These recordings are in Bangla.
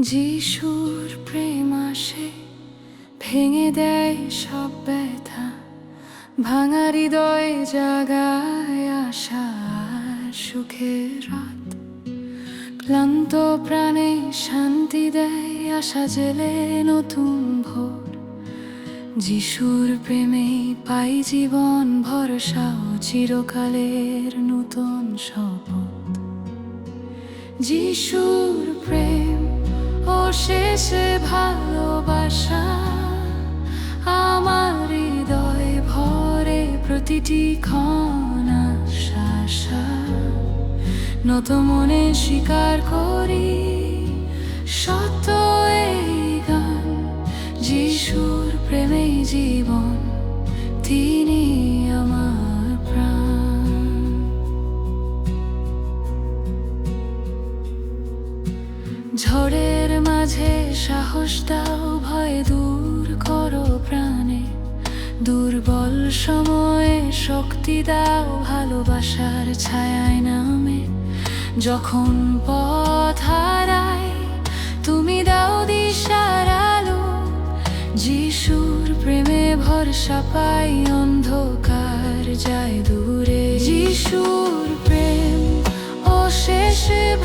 যিশুর প্রেম আসে, ভেঙে দেয় সব ব্যথা, ভাঙা হৃদয় জাগায় আশা, সুখের রাত। ক্লান্ত প্রাণে শান্তি দেয়, আশা জেলে নতুন ভোর। যিশুর প্রেমে পাই জীবন ভরসা চিরকালের নতুন শপথ। যিশুর প্রেম ও শেষে ভালোবাসা আমার হৃদয় ভরে প্রতিটি ক্ষণ আশা নত মনে স্বীকার করি, সত্য এই গান যিশুর প্রেমেই জীবন, তিনি আমার প্রাণ। মাঝে সাহস দাও, ভয় দূর করো প্রাণে। দুর্বল সময়ে শক্তি দাও, ভালোবাসার ছায়ায় নামে। যখন পথ হারায়, তুমি দাও দিশার আলো। যিশুর প্রেমে ভরসা পাই, অন্ধকার যায় দূরে। যিশুর প্রেম ও শেষে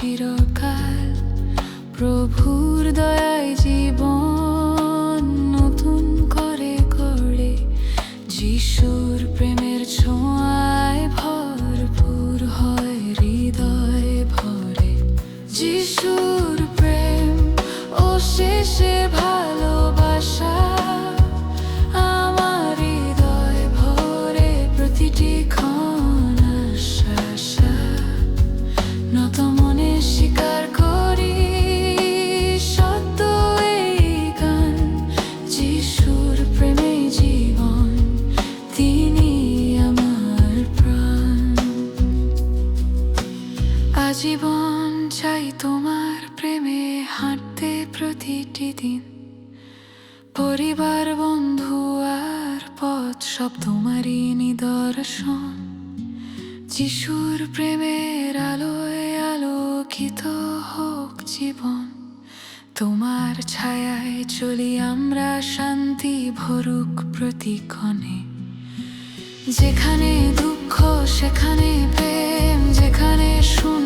চিরকাল প্রভুর দয়ায় জীবন নতুন করে করে যিশুর প্রেমের ছোঁয়ায় ভরপুর হয়, হৃদয় ভরে। যিশুর প্রেম ও শেষে আজীবন চাই তোমার প্রেমে হাঁটতে প্রতিটি দিন। পরিবার, বন্ধু আর পথ, সব তোমারই নিদর্শন। যিশুর প্রেমের আলোয় আলোকিত হোক জীবন, তোমার ছায়ায় চলি আমরা শান্তি ভরুক প্রতিক্ষণে। যেখানে দুঃখ, সেখানে প্রেম, যেখানে শূন্যতা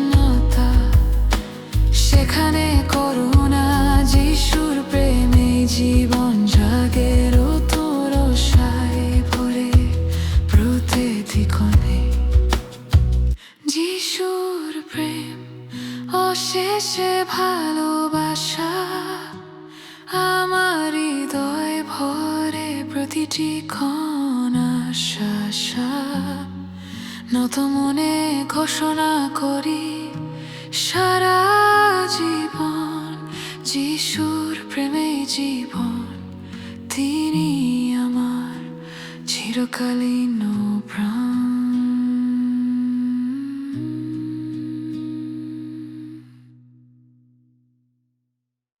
ভালোবাসা আমার হৃদয় ভরে প্রতিটি ক্ষণ আশা নত মনে ঘোষণা করি, সারা জীবন যিশুর প্রেমে জীবন, তিনি আমার চিরকালীন